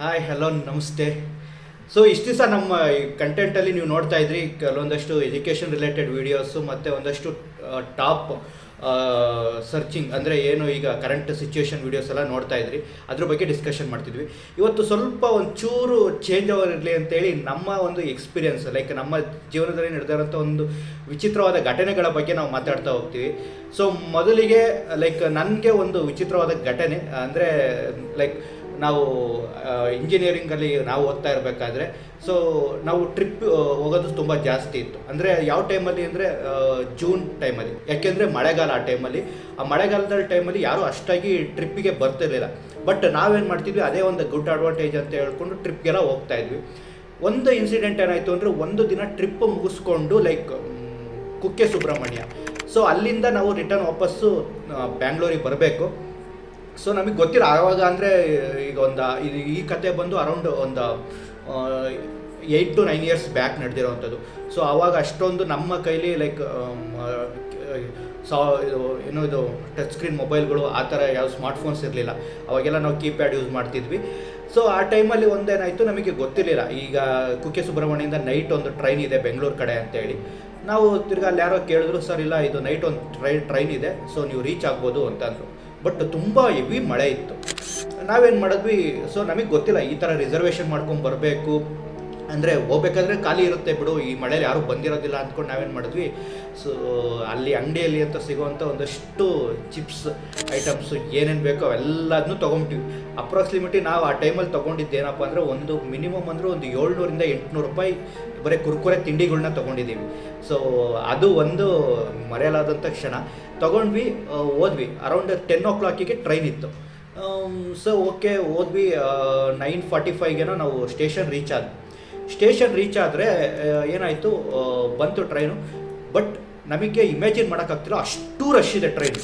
Hi hello ನಮಸ್ತೆ. So ಇಷ್ಟು ದಿವಸ ನಮ್ಮ ಈ ಕಂಟೆಂಟಲ್ಲಿ ನೀವು ನೋಡ್ತಾ ಇದ್ರಿ, ಕೆಲವೊಂದಷ್ಟು ಎಜುಕೇಷನ್ ರಿಲೇಟೆಡ್ ವೀಡಿಯೋಸು ಮತ್ತು ಒಂದಷ್ಟು ಟಾಪ್ ಸರ್ಚಿಂಗ್ ಅಂದರೆ ಏನು ಈಗ ಕರೆಂಟ್ ಸಿಚುವೇಶನ್ ವೀಡಿಯೋಸ್ ಎಲ್ಲ ನೋಡ್ತಾ ಇದ್ರಿ. ಅದ್ರ ಬಗ್ಗೆ ಡಿಸ್ಕಷನ್ ಮಾಡ್ತಿದ್ವಿ. ಇವತ್ತು ಸ್ವಲ್ಪ ಒಂಚೂರು ಚೇಂಜ್ ಓವರ್ ಇರಲಿ ಅಂತೇಳಿ ನಮ್ಮ ಒಂದು ಎಕ್ಸ್ಪೀರಿಯನ್ಸ್ ಲೈಕ್ ನಮ್ಮ ಜೀವನದಲ್ಲಿ ನಡೆದಿರೋಂಥ ಒಂದು ವಿಚಿತ್ರವಾದ ಘಟನೆಗಳ ಬಗ್ಗೆ ನಾವು ಮಾತಾಡ್ತಾ ಹೋಗ್ತೀವಿ. ಸೊ ಮೊದಲಿಗೆ ಲೈಕ್ ನನಗೆ ಒಂದು ವಿಚಿತ್ರವಾದ ಘಟನೆ, ಅಂದರೆ ಲೈಕ್ ನಾವು ಇಂಜಿನಿಯರಿಂಗಲ್ಲಿ ನಾವು ಓದ್ತಾ ಇರಬೇಕಾದ್ರೆ ಸೊ ನಾವು ಟ್ರಿಪ್ ಹೋಗೋದು ತುಂಬ ಜಾಸ್ತಿ ಇತ್ತು. ಅಂದರೆ ಯಾವ ಟೈಮಲ್ಲಿ ಅಂದರೆ ಜೂನ್ ಟೈಮಲ್ಲಿ ಯಾಕೆಂದರೆ ಮಳೆಗಾಲ ಆ ಟೈಮಲ್ಲಿ ಆ ಮಳೆಗಾಲದ ಟೈಮಲ್ಲಿ ಯಾರೂ ಅಷ್ಟಾಗಿ ಟ್ರಿಪ್ಪಿಗೆ ಬರ್ತಿರಲಿಲ್ಲ. ಬಟ್ ನಾವೇನು ಮಾಡ್ತಿದ್ವಿ, ಅದೇ ಒಂದು ಗುಡ್ ಅಡ್ವಾಂಟೇಜ್ ಅಂತ ಹೇಳ್ಕೊಂಡು ಟ್ರಿಪ್ಗೆಲ್ಲ ಹೋಗ್ತಾ ಇದ್ವಿ. ಒಂದು ಇನ್ಸಿಡೆಂಟ್ ಏನಾಯಿತು ಅಂದರೆ, ಒಂದು ದಿನ ಟ್ರಿಪ್ ಮುಗಿಸ್ಕೊಂಡು ಲೈಕ್ ಕುಕ್ಕೆ ಸುಬ್ರಹ್ಮಣ್ಯ. ಸೊ ಅಲ್ಲಿಂದ ನಾವು ರಿಟರ್ನ್ ವಾಪಸ್ಸು ಬ್ಯಾಂಗ್ಳೂರಿಗೆ ಬರಬೇಕು. ಸೊ ನಮಗೆ ಗೊತ್ತಿಲ್ಲ. ಆವಾಗ ಅಂದರೆ, ಈಗ ಒಂದು, ಇದು ಈ ಕತೆ ಬಂದು ಅರೌಂಡ್ ಒಂದು eight to nine years back ನಡೆದಿರೋವಂಥದ್ದು so ಆವಾಗ ಅಷ್ಟೊಂದು ನಮ್ಮ ಕೈಲಿ ಲೈಕ್ ಸಾ, ಇದು, ಏನು ಇದು ಟಚ್ ಸ್ಕ್ರೀನ್ ಮೊಬೈಲ್ಗಳು ಆ ಥರ ಯಾವ ಸ್ಮಾರ್ಟ್ಫೋನ್ಸ್ ಇರಲಿಲ್ಲ. ಅವಾಗೆಲ್ಲ ನಾವು ಕೀಪ್ಯಾಡ್ ಯೂಸ್ ಮಾಡ್ತಿದ್ವಿ. ಸೊ ಆ ಟೈಮಲ್ಲಿ ಒಂದೇನಾಯಿತು ನಮಗೆ ಗೊತ್ತಿರಲಿಲ್ಲ. ಈಗ ಕುಕ್ಕೆ ಸುಬ್ರಹ್ಮಣ್ಯದಿಂದ ನೈಟ್ ಒಂದು ಟ್ರೈನ್ ಇದೆ ಬೆಂಗಳೂರು ಕಡೆ ಅಂತೇಳಿ. ನಾವು ತಿರ್ಗಿ ಅಲ್ಲಿ ಯಾರೋ ಕೇಳಿದ್ರು, ಸರ್, ಇಲ್ಲ, ಇದು ನೈಟ್ ಒಂದು ಟ್ರೈ ಟ್ರೈನ್ ಇದೆ. ಸೊ ನೀವು ರೀಚ್ ಆಗ್ಬೋದು ಅಂತಂದರು ಬಟ್ ತುಂಬ ಹೆವಿ ಮಳೆ ಇತ್ತು. ನಾವೇನು ಮಾಡಿದ್ವಿ ಸೊ ನಮಗೆ ಗೊತ್ತಿಲ್ಲ ಈ ಥರ ರಿಸರ್ವೇಷನ್ ಮಾಡ್ಕೊಂಡು ಬರಬೇಕು. ಅಂದರೆ ಹೋಗ್ಬೇಕಾದ್ರೆ ಖಾಲಿ ಇರುತ್ತೆ ಬಿಡು, ಈ ಮಳೇಲಿ ಯಾರೂ ಬಂದಿರೋದಿಲ್ಲ ಅಂದ್ಕೊಂಡು ನಾವೇನು ಮಾಡಿದ್ವಿ. ಸೊ ಅಲ್ಲಿ ಅಂಗಡಿಯಲ್ಲಿ ಅಂತ ಸಿಗುವಂಥ ಒಂದಷ್ಟು ಚಿಪ್ಸ್ ಐಟಮ್ಸು ಏನೇನು ಬೇಕೋ ಅವೆಲ್ಲದನ್ನೂ ತೊಗೊಂಬಿಟ್ಟಿವಿ ಅಪ್ರಾಕ್ಸಿಮೇಟ್ಲಿ ನಾವು ಆ ಟೈಮಲ್ಲಿ ತೊಗೊಂಡಿದ್ದು ಏನಪ್ಪ ಅಂದರೆ ಒಂದು ಮಿನಿಮಮ್ ಅಂದರೆ ಒಂದು ಏಳ್ನೂರಿಂದ ಎಂಟುನೂರು ರೂಪಾಯಿ ಬರೀ ಕುರ್ಕುರೆ ತಿಂಡಿಗಳನ್ನ ತೊಗೊಂಡಿದ್ದೀವಿ. ಸೊ ಅದು ಒಂದು ಮರೆಯಲಾದಂಥ ಕ್ಷಣ. ತೊಗೊಂಡ್ವಿ ಹೋದ್ವಿ. ಅರೌಂಡ್ ಟೆನ್ ಓ ಕ್ಲಾಕಿಗೆ ಟ್ರೈನ್ ಇತ್ತು ಸೊ ಓಕೆ ಹೋದ್ವಿ ನೈನ್ ಫಾರ್ಟಿ ಫೈವ್ಗೆನೋ ನಾವು ಸ್ಟೇಷನ್ ರೀಚ್ ಆದ್ವಿ. ಸ್ಟೇಷನ್ ರೀಚ್ ಆದರೆ ಏನಾಯಿತು ಬಂತು ಟ್ರೈನು ಬಟ್ ನಮಗೆ ಇಮ್ಯಾಜಿನ್ ಮಾಡೋಕ್ಕಾಗ್ತಿಲ್ಲ, ಅಷ್ಟು ರಶ್ ಇದೆ ಟ್ರೈನ್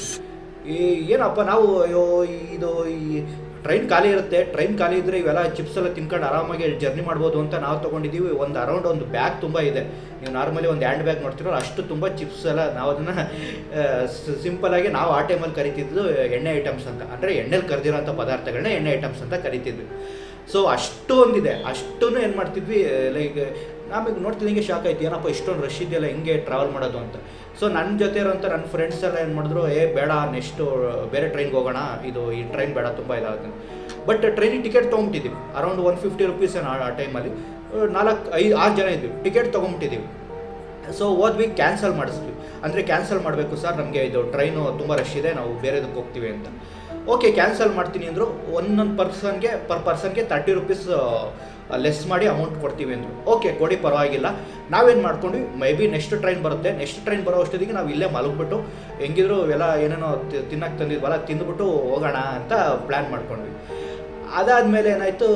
ಈ, ಏನಪ್ಪ, ನಾವು, ಅಯ್ಯೋ ಇದು, ಈ ಟ್ರೈನ್ ಖಾಲಿ ಇರುತ್ತೆ ಟ್ರೈನ್ ಖಾಲಿ ಇದ್ದರೆ ಇವೆಲ್ಲ ಚಿಪ್ಸ್ ಎಲ್ಲ ತಿನ್ಕೊಂಡು ಆರಾಮಾಗಿ ಜರ್ನಿ ಮಾಡ್ಬೋದು ಅಂತ ನಾವು ತೊಗೊಂಡಿದ್ದೀವಿ ಒಂದು ಅರೌಂಡ್ ಒಂದು ಬ್ಯಾಗ್ ತುಂಬ ಇದೆ. ನೀವು ನಾರ್ಮಲಿ ಒಂದು ಹ್ಯಾಂಡ್ ಬ್ಯಾಗ್ ನೋಡ್ತಿರೋ ಅಷ್ಟು ತುಂಬ ಚಿಪ್ಸ್ ಎಲ್ಲ ನಾವು ಅದನ್ನು ಸಿಂಪಲಾಗಿ ನಾವು ಆ ಟೈಮಲ್ಲಿ ಕರಿತಿದ್ದು ಎಣ್ಣೆ ಐಟಮ್ಸ್ ಅಂತ. ಅಂದರೆ ಎಣ್ಣೆಲಿ ಕರೆದಿರೋಂಥ ಪದಾರ್ಥಗಳನ್ನ ಎಣ್ಣೆ ಐಟಮ್ಸ್ ಅಂತ ಕರಿತಿದ್ವಿ. ಸೊ ಅಷ್ಟು ಒಂದಿದೆ ಅಷ್ಟೂ ಏನು ಮಾಡ್ತಿದ್ವಿ ಲೈಕ್ ನಮಗೆ ನೋಡ್ತಿದ್ದಂಗೆ ಶಾಕ್ ಆಯ್ತು. ಏನಪ್ಪ ಇಷ್ಟೊಂದು ರಶ್ ಇದೆಯಲ್ಲ, ಹೆಂಗೆ ಟ್ರಾವೆಲ್ ಮಾಡೋದು ಅಂತ. ಸೊ ನನ್ನ ಜೊತೆ ಇರೋಂಥ ನನ್ನ ಫ್ರೆಂಡ್ಸ್ ಎಲ್ಲ ಏನು ಮಾಡಿದ್ರು, ಏ, ಬೇಡ ನೆಕ್ಸ್ಟು ಬೇರೆ ಟ್ರೈನ್ಗೆ ಹೋಗೋಣ. ಇದು ಈ ಟ್ರೈನ್ ಬೇಡ, ತುಂಬ ಇದಾಗುತ್ತೆ. ಬಟ್ ಟ್ರೈನಿಗೆ ಟಿಕೆಟ್ ತೊಗೊಂಬಿಟ್ಟಿದ್ದೀವಿ. ಅರೌಂಡ್ ಒನ್ ಫಿಫ್ಟಿ ರುಪೀಸ್ ಆ ಟೈಮಲ್ಲಿ ನಾಲ್ಕು, ಐದು, ಆರು ಜನ ಇದ್ವಿ. ಟಿಕೆಟ್ ತೊಗೊಂಬಿಟ್ಟಿದ್ದೀವಿ. ಸೊ ಹೋದ್ವಿ ಕ್ಯಾನ್ಸಲ್ ಮಾಡಿಸ್ತೀವಿ ಅಂದರೆ ಕ್ಯಾನ್ಸಲ್ ಮಾಡಬೇಕು, ಸರ್, ನಮಗೆ ಇದು ಟ್ರೈನು ತುಂಬ ರಶ್ ಇದೆ. ನಾವು ಬೇರೆದಕ್ಕೆ ಹೋಗ್ತೀವಿ ಅಂತ. ಓಕೆ ಕ್ಯಾನ್ಸಲ್ ಮಾಡ್ತೀನಿ ಅಂದರು ಒಂದೊಂದು ಪರ್ಸನ್ಗೆ ಪರ್ ಪರ್ಸನ್ಗೆ ತರ್ಟಿ ರುಪೀಸ್ ಲೆಸ್ ಮಾಡಿ ಅಮೌಂಟ್ ಕೊಡ್ತೀವಿ ಅಂದರು. ಓಕೆ ಕೊಡಿ, ಪರವಾಗಿಲ್ಲ. ನಾವೇನು ಮಾಡ್ಕೊಂಡ್ವಿ? ಮೇ ಬಿ ನೆಕ್ಸ್ಟ್ ಟ್ರೈನ್ ಬರುತ್ತೆ. ನೆಕ್ಸ್ಟ್ ಟ್ರೈನ್ ಬರೋ ಅಷ್ಟೊತ್ತಿಗೆ ನಾವು ಇಲ್ಲೇ ಮಲಗ್ಬಿಟ್ಟು, ಹೆಂಗಿದ್ರು ಎಲ್ಲ ಏನೇನೋ ತಿನ್ನಕ್ಕೆ ತಂದಿದ್ವಲ್ಲ, ತಿಂದ್ಬಿಟ್ಟು ಹೋಗೋಣ ಅಂತ ಪ್ಲ್ಯಾನ್ ಮಾಡ್ಕೊಂಡ್ವಿ. ಅದಾದಮೇಲೆ ಏನಾಯಿತು,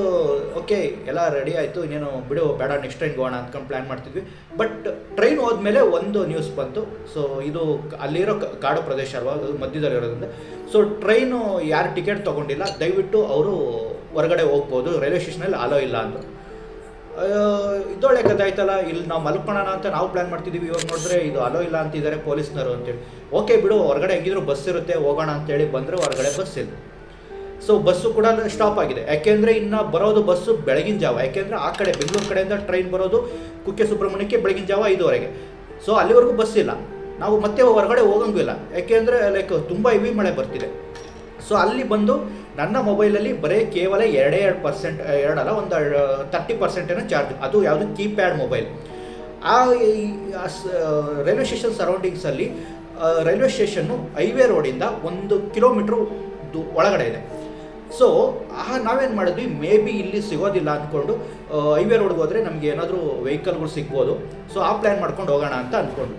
ಓಕೆ, ಎಲ್ಲ ರೆಡಿ ಆಯಿತು, ಇನ್ನೇನು ಬಿಡು, ಬೇಡ ನೆಕ್ಸ್ಟ್ ಟ್ರೈನ್ ಹೋಗೋಣ ಅಂದ್ಕೊಂಡು ಪ್ಲ್ಯಾನ್ ಮಾಡ್ತಿದ್ವಿ. ಬಟ್ ಟ್ರೈನ್ ಹೋದ್ಮೇಲೆ ಒಂದು ನ್ಯೂಸ್ ಬಂತು. ಸೊ ಇದು ಅಲ್ಲಿರೋ ಕಾಡು ಪ್ರದೇಶ ಅಲ್ವಾ ಮಧ್ಯದಲ್ಲಿ ಇರೋದ್ರಿಂದ ಸೊ ಟ್ರೈನು ಯಾರು ಟಿಕೆಟ್ ತೊಗೊಂಡಿಲ್ಲ. ದಯವಿಟ್ಟು ಅವರು ಹೊರಗಡೆ ಹೋಗ್ಬೋದು. ರೈಲ್ವೆ ಸ್ಟೇಷನಲ್ಲಿ ಅಲೋ ಇಲ್ಲ ಅಂದರು ಇದೊಳ್ಳೆ ಕಥೆ ಆಯ್ತಲ್ಲ. ಇಲ್ಲಿ ನಾವು ಮಲ್ಕೊಳ್ಳೋಣ ಅಂತ ನಾವು ಪ್ಲ್ಯಾನ್ ಮಾಡ್ತಿದ್ದೀವಿ ಇವಾಗ ನೋಡಿದ್ರೆ ಇದು ಅಲೋ ಇಲ್ಲ ಅಂತಿದ್ದಾರೆ ಪೊಲೀಸ್ನವರು ಅಂತೇಳಿ. ಓಕೆ ಬಿಡು, ಹೊರಗಡೆ ಹೆಂಗಿದ್ರು ಬಸ್ ಇರುತ್ತೆ, ಹೋಗೋಣ ಅಂತೇಳಿ ಬಂದರೆ, ಹೊರಗಡೆ ಬಸ್ ಇಲ್ಲ. ಸೊ ಬಸ್ಸು ಕೂಡ ಸ್ಟಾಪ್ ಆಗಿದೆ. ಯಾಕೆಂದರೆ ಇನ್ನು ಬರೋದು ಬಸ್ಸು ಬೆಳಗಿನ ಜಾವ. ಯಾಕೆಂದರೆ ಆ ಕಡೆ ಬೆಂಗಳೂರು ಕಡೆಯಿಂದ ಟ್ರೈನ್ ಬರೋದು ಕುಕ್ಕೆ ಸುಬ್ರಹ್ಮಣ್ಯಕ್ಕೆ ಬೆಳಗಿನ ಜಾವ ಐದುವರೆಗೆ. ಸೊ ಅಲ್ಲಿವರೆಗೂ ಬಸ್ ಇಲ್ಲ. ನಾವು ಮತ್ತೆ ಹೊರಗಡೆ ಹೋಗಂಗೂ ಇಲ್ಲ. ಯಾಕೆಂದರೆ ಲೈಕ್ ತುಂಬ ಇವಿ ಮಳೆ ಬರ್ತಿದೆ. ಸೊ ಅಲ್ಲಿ ಬಂದು ನನ್ನ ಮೊಬೈಲಲ್ಲಿ ಬರೀ ಕೇವಲ ಎರಡೇ ಎರಡು ಪರ್ಸೆಂಟ್ ಎರಡಲ್ಲ, ಒಂದು ತರ್ಟಿ ಪರ್ಸೆಂಟೇನೋ ಚಾರ್ಜ್ ಅದು ಯಾವುದು ಕೀಪ್ಯಾಡ್ ಮೊಬೈಲ್ ಆ ರೈಲ್ವೆ ಸ್ಟೇಷನ್ ಸರೌಂಡಿಂಗ್ಸಲ್ಲಿ ರೈಲ್ವೆ ಸ್ಟೇಷನ್ನು ಹೈವೇ ರೋಡಿಂದ ಒಂದು ಕಿಲೋಮೀಟ್ರ್ ಒಳಗಡೆ ಇದೆ. ಸೊ ಆ ನಾವೇನು ಮಾಡಿದ್ವಿ? ಮೇ ಬಿ ಇಲ್ಲಿ ಸಿಗೋದಿಲ್ಲ ಅಂದ್ಕೊಂಡು ಹೈವೇ ರೋಡ್ಗೆ ಹೋದರೆ ನಮಗೆ ಏನಾದರೂ ವೆಹಿಕಲ್ಗಳು ಸಿಗ್ಬೋದು. ಸೊ ಆ ಪ್ಲ್ಯಾನ್ ಮಾಡ್ಕೊಂಡು ಹೋಗೋಣ ಅಂತ ಅಂದ್ಕೊಂಡು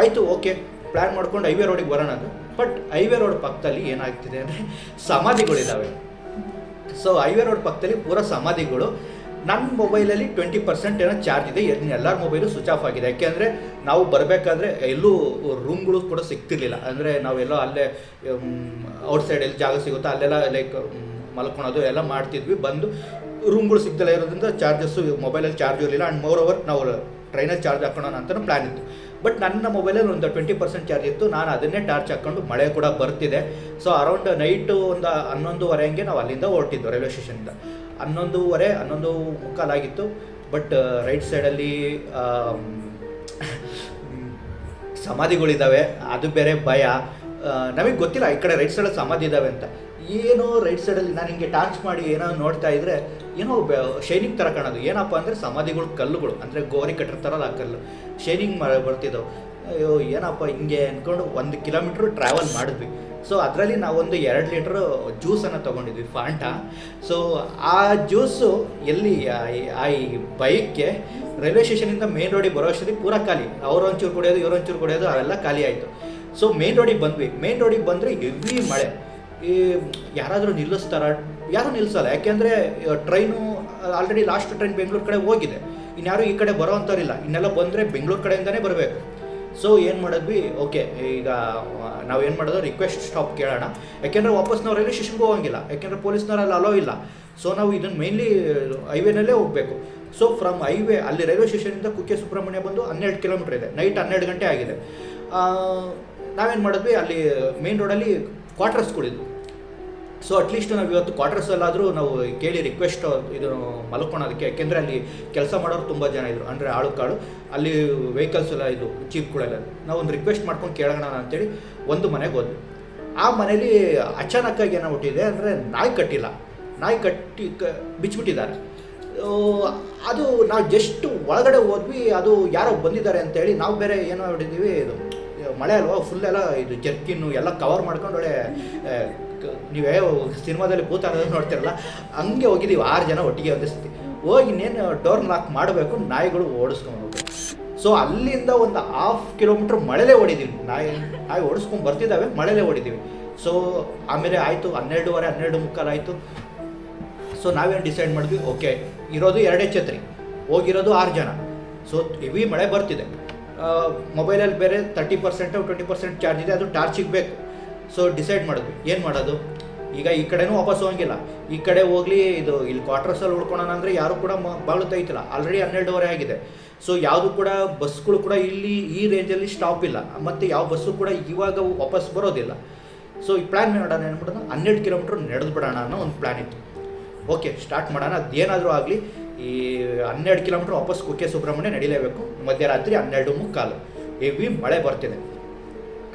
ಆಯಿತು ಓಕೆ ಪ್ಲ್ಯಾನ್ ಮಾಡ್ಕೊಂಡು ಹೈವೇ ರೋಡಿಗೆ ಬರೋಣ ಅದು. ಬಟ್ ಹೈವೇ ರೋಡ್ ಪಕ್ಕದಲ್ಲಿ ಏನಾಗ್ತಿದೆ ಅಂದರೆ ಸಮಾಧಿಗಳಿದ್ದಾವೆ ಸೊ ಹೈವೇ ರೋಡ್ ಪಕ್ಕದಲ್ಲಿ ಪೂರ ಸಮಾಧಿಗಳು. ನನ್ನ ಮೊಬೈಲಲ್ಲಿ ಟ್ವೆಂಟಿ ಪರ್ಸೆಂಟ್ ಏನೋ ಚಾರ್ಜ್ ಇದೆ ಎಲ್ಲರ ಮೊಬೈಲು ಸ್ವಿಚ್ ಆಫ್ ಆಗಿದೆ. ಯಾಕೆಂದರೆ ನಾವು ಬರಬೇಕಾದ್ರೆ ಎಲ್ಲೂ ರೂಮ್ಗಳು ಕೂಡ ಸಿಗ್ತಿರ್ಲಿಲ್ಲ. ಅಂದರೆ ನಾವೆಲ್ಲ ಅಲ್ಲೇ ಔಟ್ಸೈಡ್ ಎಲ್ಲಿ ಜಾಗ ಸಿಗುತ್ತೋ ಅಲ್ಲೆಲ್ಲ ಲೈಕ್ ಮಲ್ಕೊಳೋದು ಎಲ್ಲ ಮಾಡ್ತಿದ್ವಿ. ಬಂದು ರೂಮ್ಗಳು ಸಿಗ್ದಲ್ಲ ಇರೋದ್ರಿಂದ ಚಾರ್ಜಸ್ಸು ಮೊಬೈಲಲ್ಲಿ ಚಾರ್ಜ್ ಇರಲಿಲ್ಲ. ಆ್ಯಂಡ್ ಮೋರ್ ಓವರ್ ನಾವು ಟ್ರೈನಲ್ಲಿ ಚಾರ್ಜ್ ಹಾಕೋಣ ಅಂತಲೂ ಪ್ಲ್ಯಾನ್ ಇತ್ತು ಬಟ್ ನನ್ನ ಮೊಬೈಲಲ್ಲಿ ಒಂದು ಟ್ವೆಂಟಿ ಪರ್ಸೆಂಟ್ ಚಾರ್ಜ್ ಇತ್ತು. ನಾನು ಅದನ್ನೇ ಟಾರ್ಚ್ ಹಾಕ್ಕೊಂಡು ಮಳೆ ಕೂಡ ಬರ್ತಿದೆ. ಸೊ ಅರೌಂಡ್ ನೈಟು ಒಂದು ಹನ್ನೊಂದುವರೆ ಹಂಗೆ ನಾವು ಅಲ್ಲಿಂದ ಹೊರಟಿದ್ದು ರೈಲ್ವೆ ಸ್ಟೇಷನಿಂದ ಹನ್ನೊಂದುವರೆ ಹನ್ನೊಂದು ಮುಕ್ಕಾಲಾಗಿತ್ತು ಬಟ್ ರೈಟ್ ಸೈಡಲ್ಲಿ ಸಮಾಧಿಗಳಿದ್ದಾವೆ ಅದು ಬೇರೆ ಭಯ. ನಮಗೆ ಗೊತ್ತಿಲ್ಲ ಈ ಕಡೆ ರೈಟ್ ಸೈಡಲ್ಲಿ ಸಮಾಧಿ ಇದ್ದಾವೆ ಅಂತ. ಏನೋ ರೈಟ್ ಸೈಡಲ್ಲಿ ನಾನು ಹಿಂಗೆ ಟಾರ್ಚ್ ಮಾಡಿ ಏನೋ ನೋಡ್ತಾ ಇದ್ರೆ ಏನೋ ಶೈನಿಂಗ್ ಥರ ಕಾಣೋದು. ಏನಪ್ಪ ಅಂದರೆ ಸಮಾಧಿಗಳು, ಕಲ್ಲುಗಳು. ಅಂದರೆ ಗೋರಿ ಕಟ್ಟಿರ್ತಾರಲ್ಲ ಆ ಕಲ್ಲು. ಶೈನಿಂಗ್ ಮಾಡಿ ಬರ್ತಿದ್ದವು ಅಯ್ಯೋ, ಏನಪ್ಪ ಹಿಂಗೆ ಅಂದ್ಕೊಂಡು ಒಂದು ಕಿಲೋಮೀಟ್ರ್ ಟ್ರಾವೆಲ್ ಮಾಡಿದ್ವಿ. ಸೊ ಅದರಲ್ಲಿ ನಾವೊಂದು ಎರಡು ಲೀಟ್ರ್ ಜ್ಯೂಸನ್ನು ತೊಗೊಂಡಿದ್ವಿ ಫಾಂಟ ಸೊ ಆ ಜ್ಯೂಸು ಎಲ್ಲಿ, ಆ ಈ- ಬೈಕ್ಗೆ ರೈಲ್ವೆ ಸ್ಟೇಷನಿಂದ ಮೇನ್ ರೋಡಿಗೆ ಬರೋ ಅಷ್ಟೊತ್ತಿಗೆ ಪೂರ ಖಾಲಿ. ಅವ್ರ ಒಂಚೂರು ಕುಡಿಯೋದು, ಇವ್ರು ಒಂಚೂರು ಕುಡಿಯೋದು, ಅವೆಲ್ಲ ಖಾಲಿ ಆಯಿತು. ಸೊ ಮೇನ್ ರೋಡಿಗೆ ಬಂದ್ವಿ. ಮೇನ್ ರೋಡಿಗೆ ಬಂದರೆ ಹೆವಿ ಮಳೆ. ಈ ಯಾರಾದರೂ ನಿಲ್ಲಿಸ್ತಾರ? ಯಾರೂ ನಿಲ್ಲಿಸಲ್ಲ ಯಾಕೆಂದರೆ train already last train Bengaluru ಕಡೆ ಹೋಗಿದೆ. ಇನ್ಯಾರು ಈ ಕಡೆ ಬರೋ ಅಂಥವ್ರಿಲ್ಲ ಇನ್ನೆಲ್ಲ ಬಂದರೆ ಬೆಂಗಳೂರು ಕಡೆಯಿಂದನೇ ಬರಬೇಕು. ಸೊ ಏನು ಮಾಡಿದ್ವಿ? ಓಕೆ, ಈಗ ನಾವು ಏನು ಮಾಡೋದು? ರಿಕ್ವೆಸ್ಟ್ ಸ್ಟಾಪ್ ಕೇಳೋಣ. ಯಾಕೆಂದರೆ ವಾಪಸ್ ನಾವು ರೈಲ್ವೆ ಸ್ಟೇಷನ್ಗೆ ಹೋಗಂಗಿಲ್ಲ. ಯಾಕೆಂದರೆ ಪೊಲೀಸ್ನವರಲ್ಲಿ ಅಲೋ ಇಲ್ಲ. ಸೊ ನಾವು ಇದನ್ನು ಮೇನ್ಲಿ ಹೈವೇನಲ್ಲೇ ಹೋಗಬೇಕು. ಸೊ ಫ್ರಮ್ ಹೈವೇ ಅಲ್ಲಿ ರೈಲ್ವೆ ಸ್ಟೇಷನಿಂದ ಕುಕ್ಕೆ ಸುಬ್ರಹ್ಮಣ್ಯ ಬಂದು ಹನ್ನೆರಡು ಕಿಲೋಮೀಟ್ರ್ ಇದೆ. ನೈಟ್ ಹನ್ನೆರಡು ಗಂಟೆ ಆಗಿದೆ. ನಾವೇನು ಮಾಡಿದ್ವಿ? ಅಲ್ಲಿ ಮೇನ್ ರೋಡಲ್ಲಿ ಕ್ವಾರ್ಟರ್ಸ್ಗಳಿದ್ವು ಸೊ ಅಟ್ಲೀಸ್ಟ್ ನಾವು ಇವತ್ತು ಕ್ವಾರ್ಟರ್ಸಲ್ಲಾದರೂ ನಾವು ಕೇಳಿ ರಿಕ್ವೆಸ್ಟ್ ಇದು ಮಲ್ಕೊಳೋದಕ್ಕೆ, ಯಾಕೆಂದರೆ ಅಲ್ಲಿ ಕೆಲಸ ಮಾಡೋರು ತುಂಬ ಜನ ಇದ್ರು. ಅಂದರೆ ಆಳು ಕಾಳು. ಅಲ್ಲಿ ವೆಹಿಕಲ್ಸ್ ಎಲ್ಲ ಇದು ಚೀಪ್ಗಳೆಲ್ಲ ನಾವು ಒಂದು ರಿಕ್ವೆಸ್ಟ್ ಮಾಡ್ಕೊಂಡು ಕೇಳೋಣ ಅಂತೇಳಿ ಒಂದು ಮನೆಗೆ ಹೋದ್ವಿ. ಆ ಮನೇಲಿ ಅಚಾನಕ್ಕಾಗಿ ಏನಾಗ್ಬಿಟ್ಟಿದೆ ಅಂದರೆ ನಾಯಿ ಕಟ್ಟಿಲ್ಲ. ನಾಯಿ ಕಟ್ಟಿ ಕ ಬಿಚ್ಚಿಬಿಟ್ಟಿದ್ದಾರೆ ಅದು ನಾವು ಜಸ್ಟ್ ಒಳಗಡೆ ಹೋದ್ವಿ, ಅದು ಯಾರೋ ಬಂದಿದ್ದಾರೆ ಅಂತೇಳಿ ನಾವು ಬೇರೆ ಏನೋ ಹೊಡಿದ್ದೀವಿ ಇದು ಮಳೆ ಅಲ್ವಾ ಫುಲ್ ಎಲ್ಲ ಇದು ಜರ್ಕಿನ್ನು ಎಲ್ಲ ಕವರ್ ಮಾಡ್ಕೊಂಡು ಒಳ್ಳೆ ನೀವೇ ಸಿನಿಮಾದಲ್ಲಿ ಭೂತ ನೋಡ್ತಿರಲ್ಲ, ಹಂಗೆ ಹೋಗಿದ್ದೀವಿ ಆರು ಜನ ಒಟ್ಟಿಗೆ ಒಂದೇ ಸತಿ. ಹೋಗಿ ಇನ್ನೇನು ಡೋರ್ ಲಾಕ್ ಮಾಡಬೇಕು, ನಾಯಿಗಳು ಓಡಿಸ್ಕೊಂಡು ಸೊ ಅಲ್ಲಿಂದ ಒಂದು ಹಾಫ್ ಕಿಲೋಮೀಟ್ರ್ ಮಳೆಲೇ ಓಡಿದ್ದೀವಿ ನಾಯಿ ನಾಯಿ ಓಡಿಸ್ಕೊಂಡು ಬರ್ತಿದ್ದಾವೆ ಮಳೆಲೇ ಓಡಿದ್ದೀವಿ ಸೊ ಆಮೇಲೆ ಆಯಿತು, ಹನ್ನೆರಡುವರೆ, ಹನ್ನೆರಡು ಮುಕ್ಕಾಲು ಆಯಿತು. ಸೊ ನಾವೇನು ಡಿಸೈಡ್ ಮಾಡಿದ್ವಿ ಓಕೆ ಇರೋದು ಎರಡೇ ಛತ್ರಿ. ಹೋಗಿರೋದು ಆರು ಜನ. ಸೊ ಹೆವಿ ಮಳೆ ಬರ್ತಿದೆ. ಮೊಬೈಲಲ್ಲಿ ಬೇರೆ thirty percent twenty percent charge ಇದೆ, ಅದು ಟಾರ್ಚಿಗೆ ಬೇಕು. ಸೊ ಡಿಸೈಡ್ ಮಾಡಿದ್ವಿ ಏನು ಮಾಡೋದು? ಈಗ ಈ ಕಡೆನೂ ವಾಪಸ್ ಹೋಗಂಗಿಲ್ಲ. ಈ ಕಡೆ ಹೋಗ್ಲಿ, ಇದು ಇಲ್ಲಿ ಕ್ವಾರ್ಟರ್ಸಲ್ಲಿ ಉಳ್ಕೊಳೋಣ ಅಂದರೆ ಯಾರು ಕೂಡ ಬಾಳು ತೈತಿಲ್ಲ ಆಲ್ರೆಡಿ ಹನ್ನೆರಡುವರೆ ಆಗಿದೆ. ಸೊ ಯಾವುದು ಕೂಡ ಬಸ್ಗಳು ಕೂಡ ಇಲ್ಲಿ ಈ ರೇಂಜಲ್ಲಿ ಸ್ಟಾಪ್ ಇಲ್ಲ. ಮತ್ತು ಯಾವ ಬಸ್ಸು ಕೂಡ ಇವಾಗ ವಾಪಸ್ ಬರೋದಿಲ್ಲ. ಸೊ ಈ ಪ್ಲ್ಯಾನ್ ಮಾಡೋಣ ಏನು ಮಾಡೋಣ ಹನ್ನೆರಡು ಕಿಲೋಮೀಟ್ರ್ ನಡೆದು ಬಿಡೋಣ ಅನ್ನೋ ಒಂದು ಪ್ಲ್ಯಾನ್ ಇತ್ತು. ಓಕೆ ಸ್ಟಾರ್ಟ್ ಮಾಡೋಣ. ಅದೇನಾದರೂ ಆಗಲಿ, ಈ ಹನ್ನೆರಡು ಕಿಲೋಮೀಟ್ರ್ ವಾಪಸ್ ಕುಕ್ಕೆ ಸುಬ್ರಹ್ಮಣ್ಯ ನಡಿಲೇಬೇಕು. ಮಧ್ಯರಾತ್ರಿ ಹನ್ನೆರಡು ಮುಕ್ಕಾಲು. ಹೆವಿ ಮಳೆ ಬರ್ತಿದೆ.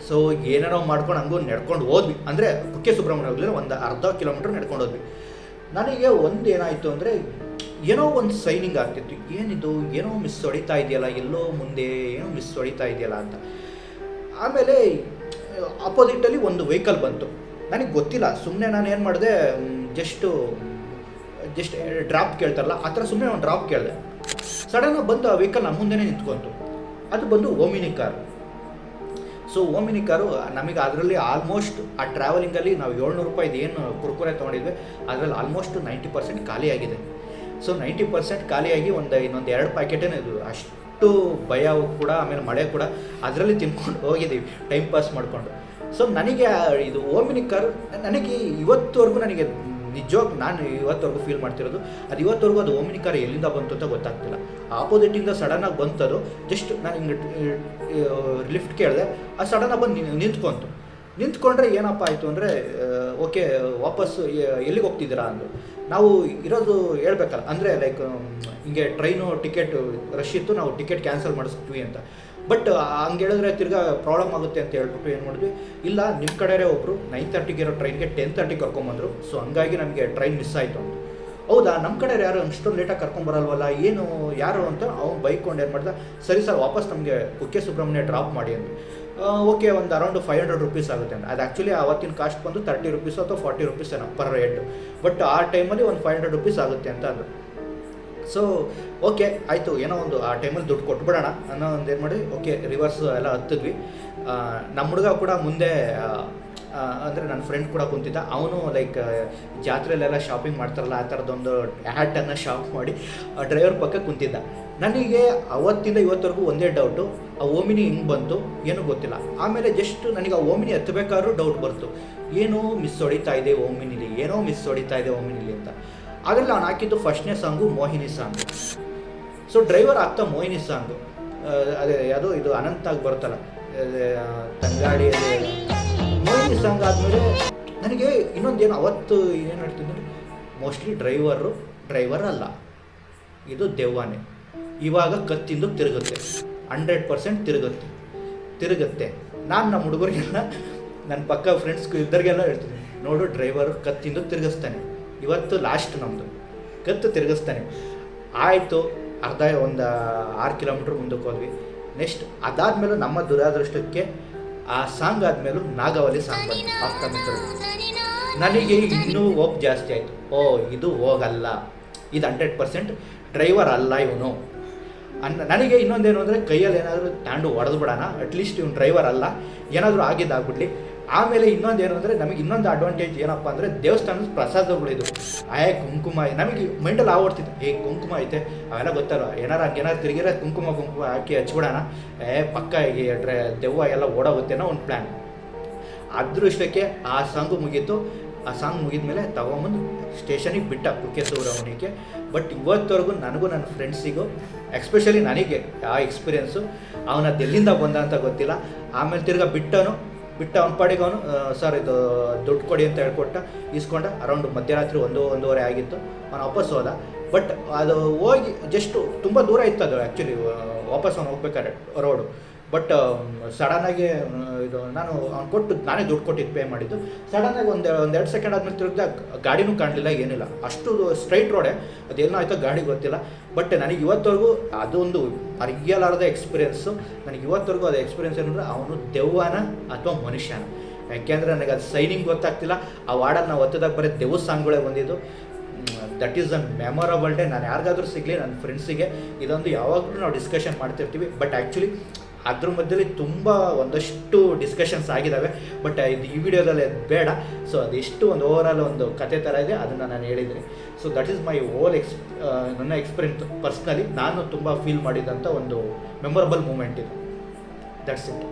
ಸೊ ಏನೇನೋ ಮಾಡ್ಕೊಂಡು ಹಂಗೂ ನಡ್ಕೊಂಡು ಹೋದ್ವಿ. ಅಂದರೆ ಕುಕ್ಕೆ ಸುಬ್ರಹ್ಮಣ್ಯ ಹೋಗ್ಲಿಲ್ಲ ಒಂದು ಅರ್ಧ ಕಿಲೋಮೀಟ್ರ್ ನಡ್ಕೊಂಡು ಹೋದ್ವಿ. ನನಗೆ ಒಂದು ಏನಾಯಿತು ಅಂದರೆ, ಏನೋ ಒಂದು ಸೈನಿಂಗ್ ಆಗ್ತಿತ್ತು. ಏನಿದು? ಏನೋ ಮಿಸ್ ಹೊಡಿತಾ ಇದೆಯಲ್ಲ, ಎಲ್ಲೋ ಮುಂದೆ ಏನೋ ಮಿಸ್ ಹೊಡಿತಾ ಇದೆಯಲ್ಲ ಅಂತ. ಆಮೇಲೆ ಅಪೋಸಿಟಲ್ಲಿ ಒಂದು ವೆಹಿಕಲ್ ಬಂತು. ನನಗೆ ಗೊತ್ತಿಲ್ಲ. ಸುಮ್ಮನೆ ನಾನು ಏನು ಮಾಡಿದೆ ಜಸ್ಟು ಜಸ್ಟ್ ಡ್ರಾಪ್ ಕೇಳ್ತಾರಲ್ಲ, ಆ ಥರ ಸುಮ್ಮನೆ ಒಂದು ಡ್ರಾಪ್ ಕೇಳಿದೆ. ಸಡನ್ನಾಗಿ ಬಂದು ಆ ವೆಹಿಕಲ್ ನಮ್ಮ ಮುಂದೆನೇ ನಿಂತ್ಕೊಂತು. ಅದು ಬಂದು Omni car. So Omni car ನಮಗೆ ಅದರಲ್ಲಿ ಆಲ್ಮೋಸ್ಟ್ ಆ ಟ್ರಾವೆಲಿಂಗಲ್ಲಿ ನಾವು ಏಳ್ನೂರು ರೂಪಾಯಿದು ಏನು ಕುರ್ಕುರೆ ತೊಗೊಂಡಿದ್ವಿ, ಅದರಲ್ಲಿ ಆಲ್ಮೋಸ್ಟ್ ನೈಂಟಿ ಪರ್ಸೆಂಟ್ ಖಾಲಿಯಾಗಿದೆ. ಸೊ ನೈಂಟಿ ಪರ್ಸೆಂಟ್ ಖಾಲಿಯಾಗಿ ಒಂದು ಇನ್ನೊಂದು ಎರಡು ಪ್ಯಾಕೆಟೇನೇ ಇದು ಅಷ್ಟು ಭಯ ಕೂಡ, ಆಮೇಲೆ ಮಳೆ ಕೂಡ ಅದರಲ್ಲಿ ತಿನ್ಕೊಂಡು ಹೋಗಿದ್ದೀವಿ ಟೈಮ್ ಪಾಸ್ ಮಾಡಿಕೊಂಡು. ಸೊ ನನಗೆ ಇದು ಓಮಿನಿ ಕಾರು ನನಗೆ ಇವತ್ತುವರೆಗೂ ನನಗೆ ನಿಜವಾಗ ನಾನು ಇವತ್ತವರೆಗೂ ಫೀಲ್ ಮಾಡ್ತಿರೋದು, ಅದು ಇವತ್ತವರೆಗೂ ಅದು ಓಮಿನಿ ಕಾರ್ ಎಲ್ಲಿಂದ ಬಂತು ಅಂತ ಗೊತ್ತಾಗ್ತಿಲ್ಲ. ಆಪೋಸಿಟಿಂದ ಸಡನ್ನಾಗಿ ಬಂತದು ಜಸ್ಟ್ ನಾನು ಹಿಂಗೆ ಲಿಫ್ಟ್ ಕೇಳಿದೆ, ಆ ಸಡನ್ನಾಗಿ ಬಂದು ನಿಂತ್ಕೊಂತು. ನಿಂತ್ಕೊಂಡ್ರೆ ಏನಪ್ಪ ಆಯಿತು ಅಂದರೆ ಓಕೆ ವಾಪಸ್ ಎಲ್ಲಿಗೆ ಹೋಗ್ತಿದ್ದೀರಾ ಅಂದರು ನಾವು ಇರೋದು ಹೇಳ್ಬೇಕಲ್ಲ, ಅಂದರೆ ಲೈಕ್ ಹಿಂಗೆ ಟ್ರೈನು ಟಿಕೆಟ್ ರಶ್ ಇತ್ತು, ನಾವು ಟಿಕೆಟ್ ಕ್ಯಾನ್ಸಲ್ ಮಾಡಿಸ್ತೀವಿ ಅಂತ. ಬಟ್ ಹಂಗೆ ಹೇಳಿದ್ರೆ ತಿರ್ಗಾ ಪ್ರಾಬ್ಲಮ್ ಆಗುತ್ತೆ ಅಂತ ಹೇಳ್ಬಿಟ್ಟು ಏನು ಮಾಡಿದ್ವಿ. ಇಲ್ಲ ನಿಮ್ಮ ಕಡೆಯೇ ಒಬ್ಬರು ನೈನ್ ತರ್ಟಿಗೆ ಇರೋ ಟ್ರೈನ್ಗೆ ಟೆನ್ ತರ್ಟಿಗೆ ಕರ್ಕೊಂಬಂದರು. ಸೊ ಹಂಗಾಗಿ ನಮಗೆ ಟ್ರೈನ್ ಮಿಸ್ ಆಯಿತು ಅಂತ. ಹೌದಾ? ನಮ್ಮ ಕಡೆ ಯಾರು ಅಷ್ಟೊಂದು ಲೇಟಾಗಿ ಕರ್ಕೊಂಬರಲ್ವಲ್ಲ? ಏನು, ಯಾರು ಅಂತ ಅವ್ನು ಬೈಕೊಂಡು ಏನು ಮಾಡ್ದ? ಸರಿ ಸರ್, ವಾಪಸ್ ನಮಗೆ ಕುಕ್ಕೆ ಸುಬ್ರಹ್ಮಣ್ಯ ಡ್ರಾಪ್ ಮಾಡಿ ಅಂದ್ವಿ. ಓಕೆ, ಒಂದು ಅರೌಂಡ್ ಫೈವ್ ಹಂಡ್ರೆಡ್ ರುಪೀಸ್ ಆಗುತ್ತೆ ಅಂತ. ಅದು ಆ್ಯಕ್ಚುಲಿ ಆವತ್ತಿನ ಕಾಸ್ಟ್ ಬಂದು ತರ್ಟಿ ರುಪೀಸ್ ಅಥವಾ ಫಾರ್ಟಿ ರುಪೀಸ್ ಏನೋ ಪರ್ ರೇಟ್ ಬಟ್ ಆ ಟೈಮಲ್ಲಿ ಒಂದು ಫೈವ್ ಹಂಡ್ರೆಡ್ ರುಪೀಸ್ ಆಗುತ್ತೆ ಅಂತ ಅಂದರು. ಸೊ ಓಕೆ ಆಯಿತು, ಏನೋ ಒಂದು, ಆ ಟೈಮಲ್ಲಿ ದುಡ್ಡು ಕೊಟ್ಬಿಡೋಣ ಅನ್ನೋ ಒಂದು ಏನು ಮಾಡಿ ಓಕೆ ರಿವರ್ಸ್ ಎಲ್ಲ ಹತ್ತಿದ್ವಿ. ನಮ್ಮ ಹುಡುಗ ಕೂಡ ಮುಂದೆ ಅಂದರೆ ನನ್ನ ಫ್ರೆಂಡ್ ಕೂಡ ಕುಂತಿದ್ದ. ಅವನು ಲೈಕ್ ಜಾತ್ರೆಯಲ್ಲೆಲ್ಲ ಶಾಪಿಂಗ್ ಮಾಡ್ತಾರಲ್ಲ, ಆ ಥರದ್ದೊಂದು ಹ್ಯಾಟನ್ನು ಶಾಪ್ ಮಾಡಿ ಡ್ರೈವರ್ ಪಕ್ಕ ಕುಂತಿದ್ದ. ನನಗೆ ಅವತ್ತಿಂದ ಇವತ್ತವರೆಗೂ ಒಂದೇ ಡೌಟು ಆ ಓಮಿನಿ ಹಿಂಗೆ ಬಂತು, ಏನೂ ಗೊತ್ತಿಲ್ಲ. ಆಮೇಲೆ ಜಸ್ಟ್ ನನಗೆ ಆ ಓಮಿನಿ ಹತ್ತಬೇಕಾದ್ರೂ ಡೌಟ್ ಬಂತು. ಏನೋ ಮಿಸ್ ಹೊಡಿತಾ ಇದೆ ಓಮಿನಿಲಿ, ಏನೋ ಮಿಸ್ ಹೊಡಿತಾ ಇದೆ ಓಮಿನಿಲಿ ಅಂತ. ಅದರಲ್ಲಿ ಅವ್ನು ಹಾಕಿದ್ದು ಫಸ್ಟ್ನೇ song Mohini song so driver ಆಗ್ತಾ ಮೋಹಿನಿ ಸಾಂಗು ಅದೇ ಯಾವುದೋ ಇದು ಅನಂತಾಗಿ ಬರುತ್ತಲ್ಲ ಅದೇ, ತಂಗಾಡಿ ಮೋಹಿನಿ ಸಾಂಗ್ ಆದಮೇಲೆ ನನಗೆ ಇನ್ನೊಂದೇನು ಅವತ್ತು ಏನು ಹೇಳ್ತಿದ್ದೆ ಮೋಸ್ಟ್ಲಿ ಡ್ರೈವರು ಡ್ರೈವರ್ ಅಲ್ಲ ಇದು ದೆವ್ವಾನೆ ಇವಾಗ ಕತ್ತಿಂದು ತಿರುಗುತ್ತೆ ಹಂಡ್ರೆಡ್ ಪರ್ಸೆಂಟ್ ತಿರುಗುತ್ತೆ ತಿರುಗುತ್ತೆ ನಾನು ನಮ್ಮ ಹುಡುಗರಿಗೆಲ್ಲ ನನ್ನ ಪಕ್ಕ ಫ್ರೆಂಡ್ಸ್ ಇದ್ದರಿಗೆಲ್ಲ ಹೇಳ್ತೀನಿ ನೋಡು ಡ್ರೈವರು ಕತ್ತಿಂದು ತಿರುಗಿಸ್ತಾನೆ ಇವತ್ತು ಲಾಸ್ಟ್ ನಮ್ಮದು ಗತ್ತು ತಿರುಗಿಸ್ತಾನೆ. ಆಯಿತು, ಅರ್ಧ ಒಂದು ಆರು ಕಿಲೋಮೀಟ್ರ್ ಮುಂದಕ್ಕೆ ಹೋದ್ವಿ. ನೆಕ್ಸ್ಟ್ ಅದಾದ್ಮೇಲೆ ನಮ್ಮ ದುರಾದೃಷ್ಟಕ್ಕೆ ಆ ಸಾಂಗ್ ಆದಮೇಲೂ ನಾಗಾವಲಿ ಸಾಂಗ್ ಬಂತು. ಆಪ್ತ ಮಿತ್ರರು ನನಗೆ ಇನ್ನೂ ಹೋಪ್ ಜಾಸ್ತಿ ಆಯಿತು. ಓ, ಇದು ಹೋಗಲ್ಲ. ಇದು ಹಂಡ್ರೆಡ್ ಪರ್ಸೆಂಟ್ ಡ್ರೈವರ್ ಅಲ್ಲ ಇವನು. ಅನ್ನ, ನನಗೆ ಇನ್ನೊಂದೇನು ಅಂದರೆ ಕೈಯಲ್ಲಿ ಏನಾದರೂ ತಾಂಡು ಹೊಡೆದು ಬಿಡೋಣ ಅಟ್ಲೀಸ್ಟ್ ಇವನು ಡ್ರೈವರ್ ಅಲ್ಲ. ಏನಾದರೂ ಆಗಿದ್ದಾಗ್ಬಿಡ್ಲಿ. ಆಮೇಲೆ ಇನ್ನೊಂದೇನು ಅಂದರೆ ನಮಗೆ ಇನ್ನೊಂದು ಅಡ್ವಾಂಟೇಜ್ ಏನಪ್ಪ ಅಂದರೆ ದೇವಸ್ಥಾನದ ಪ್ರಸಾದಗಳಿದು ಆಯ್ ಕುಂಕುಮ, ನಮಗೆ ಮೈಂಡಲ್ಲಿ ಆವರ್ತಿತ್ತು ಏ, ಕುಂಕುಮ ಐತೆ, ಅವೆಲ್ಲ ಗೊತ್ತಲ್ಲ ಏನಾರು ಹಂಗೇನಾರು ತಿರುಗಿರ ಕುಂಕುಮ ಕುಂಕುಮ ಹಾಕಿ ಹಚ್ಬಿಡೋಣ. ಏ, ಪಕ್ಕ ಈ ಡ್ರೈ ದೆವ್ವ ಎಲ್ಲ ಓಡೋಗುತ್ತೇನೋ ಒಂದು ಪ್ಲ್ಯಾನ್ ಅದೃಷ್ಟಕ್ಕೆ ಆ ಸಾಂಗು ಮುಗೀತು. ಆ ಸಾಂಗ್ ಮುಗಿದ ಮೇಲೆ ತಗೊಂಬಂದು ಸ್ಟೇಷನಿಗೆ ಬಿಟ್ಟ ಕುಕ್ಕೆ ಸುಬ್ರಹ್ಮಣ್ಯಕ್ಕೆ ಬಟ್ ಇವತ್ತವರೆಗೂ ನನಗೂ ನನ್ನ ಫ್ರೆಂಡ್ಸಿಗೂ ಎಕ್ಸ್ಪೆಷಲಿ ನನಗೆ ಆ ಎಕ್ಸ್ಪೀರಿಯೆನ್ಸು ಅವನದ್ದು ಎಲ್ಲಿಂದ ಬಂದ ಅಂತ ಗೊತ್ತಿಲ್ಲ. ಆಮೇಲೆ ತಿರ್ಗಾ ಬಿಟ್ಟವನು ಬಿಟ್ಟ ಅವ್ನ ಪಾಡಿಗೆ ಅವನು ಸರ್ ಇದು, ದುಡ್ಡು ಕೊಡಿ ಅಂತ ಹೇಳ್ಕೊಟ್ಟ ಇಸ್ಕೊಂಡ ಅರೌಂಡ್ ಮಧ್ಯರಾತ್ರಿ ಒಂದು, ಒಂದೂವರೆ ಆಗಿತ್ತು. ಅವನು ವಾಪಸ್ ಹೋದ. ಬಟ್ ಅದು ಹೋಗಿ ಜಸ್ಟ್ ತುಂಬ ದೂರ ಇತ್ತು ಅದು ಆ್ಯಕ್ಚುಲಿ ವಾಪಸ್ ಅವ್ನು ಹೋಗ್ಬೇಕಾದ್ರೆ ರೋಡು ಬಟ್ ಸಡನ್ನಾಗಿ ಇದು ನಾನು ಅವ್ನು ಕೊಟ್ಟು, ನಾನೇ ದುಡ್ಡು ಕೊಟ್ಟಿದ್ದು ಪೇ ಮಾಡಿದ್ದು. ಸಡನ್ನಾಗಿ ಒಂದು ಒಂದೆರಡು ಸೆಕೆಂಡ್ ಆದ್ಮೇಲೆ ತಿರುಗಿದ ಗಾಡಿನೂ ಕಾಣಲಿಲ್ಲ, ಏನಿಲ್ಲ. ಅಷ್ಟು ಸ್ಟ್ರೈಟ್ ರೋಡೆ ಅದೇನೋ ಆಯಿತು ಗಾಡಿ ಗೊತ್ತಿಲ್ಲ. ಬಟ್ ನನಗೆ ಇವತ್ತವರೆಗೂ ಅದೊಂದು ಅರಿಯಲಾರದ ಎಕ್ಸ್ಪೀರಿಯೆನ್ಸು ನನಗೆ ಇವತ್ತವರೆಗೂ ಅದು ಎಕ್ಸ್ಪೀರಿಯೆನ್ಸ್ ಏನಂದ್ರೆ ಅವನು ದೆವ್ವನ ಅಥವಾ ಮನುಷ್ಯನ. ಯಾಕೆಂದರೆ ನನಗೆ ಅದು ಸೈನಿಂಗ್ ಗೊತ್ತಾಗ್ತಿಲ್ಲ. ಆ ವಾರ್ಡನ್ನು ಒತ್ತದಾಗ ಬರೀ ದೆವ್ವ ಸಾಂಗ್ಗಳೇ ಬಂದಿದ್ದು that is a memorable day ನಾನು ಯಾರಿಗಾದ್ರೂ ಸಿಗಲಿ ನನ್ನ ಫ್ರೆಂಡ್ಸಿಗೆ ಇದೊಂದು ಯಾವಾಗಲೂ ನಾವು ಡಿಸ್ಕಷನ್ ಮಾಡ್ತಿರ್ತೀವಿ. ಬಟ್ ಆ್ಯಕ್ಚುಲಿ ಅದ್ರ ಮಧ್ಯದಲ್ಲಿ ತುಂಬ ಒಂದಷ್ಟು ಡಿಸ್ಕಷನ್ಸ್ ಆಗಿದ್ದಾವೆ ಬಟ್ ಇದು ಈ ವಿಡಿಯೋದಲ್ಲಿ ಅದು ಬೇಡ. ಸೊ ಅದೆಷ್ಟು ಒಂದು ಓವರ್ ಆಲ್ ಒಂದು ಕತೆ ಥರ ಇದೆ. ಅದನ್ನು ನಾನು ಹೇಳಿದ್ದೀನಿ. So that is my all ex ನನ್ನ ಎಕ್ಸ್ಪೀರಿಯನ್ಸ್ ಪರ್ಸ್ನಲಿ ನಾನು ತುಂಬ ಫೀಲ್ ಮಾಡಿದಂಥ ಒಂದು ಮೆಮೊರಬಲ್ ಮೂಮೆಂಟ್ ಇದು. That's it